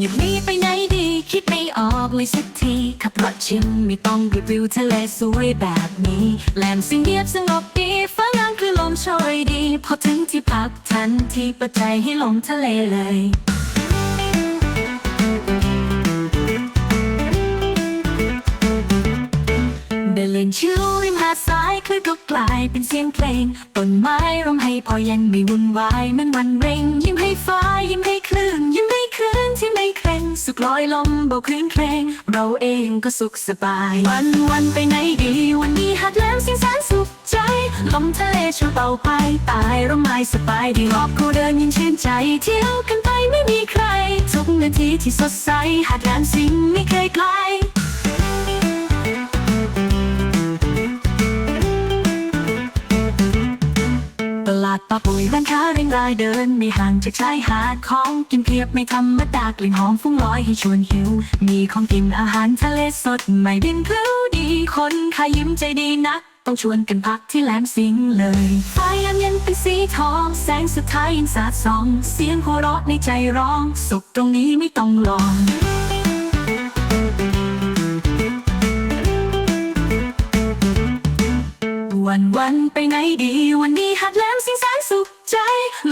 หยุดนี่ไปไหนดี คิดไม่ออกเลยสักที ขับรถชิมไม่ต้องรีวิวทะเลสวยแบบนี้แหลมสิงเงียบสงบดีฟ้างามคือลมโชยดี พอถึงที่พักทันทีเปิดใจให้ลงทะเลเลยเดินเล่นชิวริมหาดทรายคลื่นก็กลายเป็นเสียงเพลงต้นไม้ร่มให้พอยังไม่วุ่นวายมันวันเร่ง ยิ้มให้ฟ้ายิ้มให้คลื่นยิ้มให้ คลื่นที่ไม่เคร่งสุขลอยลมเบาคลื่นเพลงเราเองก็สุขสบาย วันวันไปไหนดี วันนี้หัดแล้มสียงแสนสุขใจ ลมทะเลช่วยเป่าไปตายร่มไม้สบายดีรอบคู่เดินยินชื่นใจ เที่ยวกันไปไม่มีใคร ทุกนาทีที่สดใสหัดแหลมสิงไม่เคยไกล ดปะปุยร้านค้าเรียงรายเดิน ไม่ห่างจากชายหาดของกินเพียบไม่ธรรมดากลิ่นหอมฟุ้งลอยให้ชวนหิว มีของกินอาหารทะเลสดใหม่บินพลิ้วดีคนขายยิ้มใจดีนัก ต้องชวนกันพักที่แหลมสิงเลยไฟยามเย็นเป็นสีทอง แสงสุดท้ายยังสาดส่อง เสียงหัวเราะในใจร้อง สุขตรงนี้ไม่ต้องลอง วันวันไปไหนดีวันนี้หัดแหลมสิงแสนสุขใจ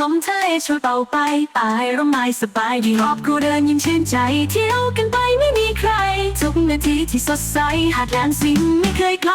ลมทะเลช่วยเป่าไปตายร่มไม้สบายดีรอบรูเดินยิ้มชื่นใจ เที่ยวกันไปไม่มีใคร ทุกนาทีที่สดใสหัดแหลมสิงไม่เคยไกล